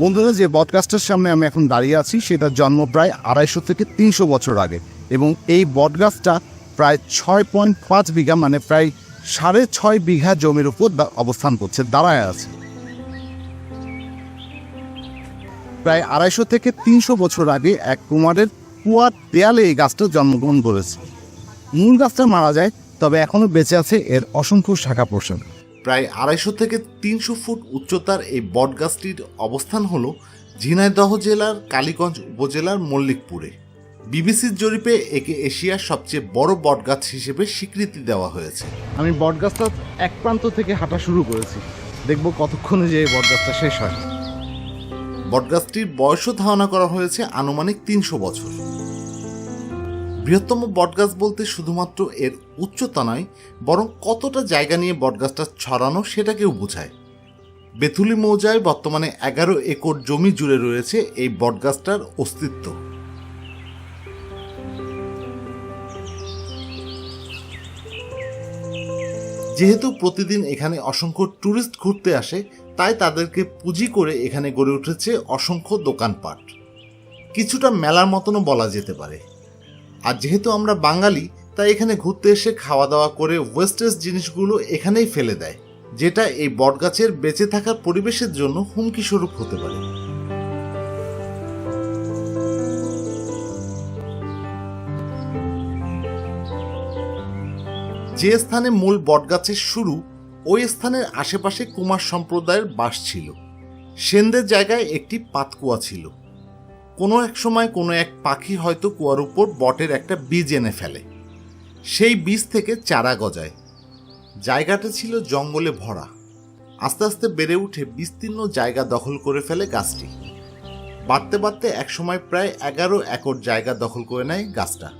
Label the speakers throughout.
Speaker 1: বন্ধুরা, যে বটগাছটার সামনে আমি এখন দাঁড়িয়ে আছি সেটার জন্ম প্রায় আড়াইশো থেকে তিনশো বছর আগে। এবং এই বটগাছটা প্রায় ছয় পয়েন্ট পাঁচ বিঘা মানে প্রায় সাড়ে ছয় বিঘা জমির উপর অবস্থান করছে, দাঁড়ায় আছে। প্রায় আড়াইশো থেকে তিনশো বছর আগে এক কুমারের কুয়ার দেয়ালে এই গাছটা জন্মগ্রহণ করেছে। মূল গাছটা মারা যায়, তবে এখনও বেঁচে আছে এর অসংখ্য শাখা প্রশাখা
Speaker 2: প্রায় আড়াইশো থেকে তিনশো ফুট উচ্চতার এই বটগাছটির অবস্থান হল ঝিনাইদহ জেলার কালীগঞ্জ উপজেলার মল্লিকপুরে। বিবিসির জরিপে একে এশিয়ার সবচেয়ে বড় বটগাছ হিসেবে স্বীকৃতি দেওয়া হয়েছে।
Speaker 1: আমি বটগাছটা এক প্রান্ত থেকে হাঁটা শুরু করেছি। দেখব কতক্ষণে যে এই বটগাছটা শেষ হয়।
Speaker 2: বটগাছটির বয়সও ধারণা করা হয়েছে আনুমানিক তিনশো বছর। বৃহত্তম বটগাছ বলতে শুধুমাত্র এর উচ্চতা নয়, বরং কতটা জায়গা নিয়ে বটগাছটা ছড়ানো সেটাকেও বোঝায়। বেথুলি মৌজায় বর্তমানে এগারো একর জমি জুড়ে রয়েছে এই বটগাছটার অস্তিত্ব। যেহেতু প্রতিদিন এখানে অসংখ্য ট্যুরিস্ট ঘুরতে আসে, তাই তাদেরকে পুঁজি করে এখানে গড়ে উঠেছে অসংখ্য দোকানপাট। কিছুটা মেলার মতনও বলা যেতে পারে। আর যেহেতু আমরা বাঙালি, তাই এখানে ঘুরতে এসে খাওয়া দাওয়া করে ওয়েস্টেজ জিনিসগুলো এখানেই ফেলে দেয়, যেটা এই বটগাছের বেঁচে থাকার পরিবেশের জন্য হুমকি স্বরূপ হতে পারে। যে স্থানে মূল বটগাছের শুরু, ওই স্থানের আশেপাশে কুমার সম্প্রদায়ের বাস ছিল। সেনদের জায়গায় একটি পাতকুয়া ছিল। কোনো এক সময় কোনো এক পাখি হয়তো কুয়ার উপর বটের একটা বীজ এনে ফেলে। সেই বীজ থেকে চারা গজায়। জায়গাটা ছিল জঙ্গলে ভরা। আস্তে আস্তে বেড়ে উঠে বিস্তীর্ণ জায়গা দখল করে ফেলে গাছটি। বাড়তে বাড়তে একসময় প্রায় এগারো একর জায়গা দখল করে নেয় গাছটা।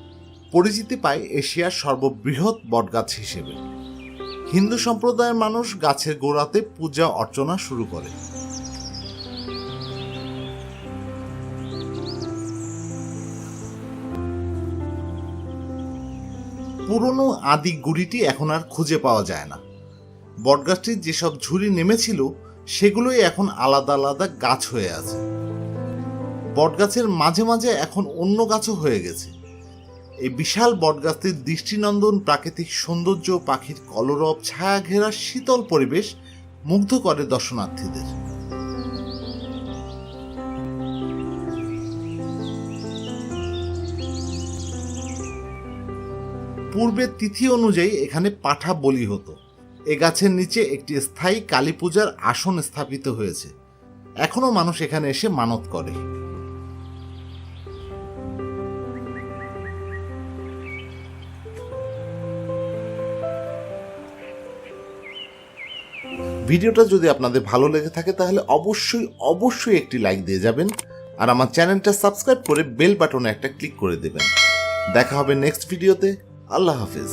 Speaker 2: পরিচিতি পায় এশিয়ার সর্ববৃহৎ বটগাছ হিসেবে। হিন্দু সম্প্রদায়ের মানুষ গাছের গোড়াতে পূজা অর্চনা শুরু করে। পুরনো আদি গুড়িটি এখন আর খুঁজে পাওয়া যায় না। বটগাছটির যেসব ঝুড়ি নেমেছিল, সেগুলোই এখন আলাদা আলাদা গাছ হয়ে আছে। বটগাছের মাঝে মাঝে এখন অন্য গাছও হয়ে গেছে। এই বিশাল বটগাছটির দৃষ্টিনন্দন, প্রাকৃতিক সৌন্দর্য, পাখির কলরব, ছায়া ঘেরা শীতল পরিবেশ মুগ্ধ করে দর্শনার্থীদের। পূর্বের তিথি অনুযায়ী এখানে পাঠা বলি হতো। এ গাছের নিচে একটি স্থায়ী কালী পূজার আসন স্থাপিত হয়েছে। এখনও মানুষ এখানে এসে মানত করে। ভিডিওটা যদি আপনাদের ভালো লেগে থাকে, তাহলে অবশ্যই অবশ্যই একটি লাইক দিয়ে যাবেন আর আমার চ্যানেলটা সাবস্ক্রাইব করে বেল বাটনে একটা ক্লিক করে দেবেন। দেখা হবে নেক্সট ভিডিওতে। আল্লাহ হাফিজ।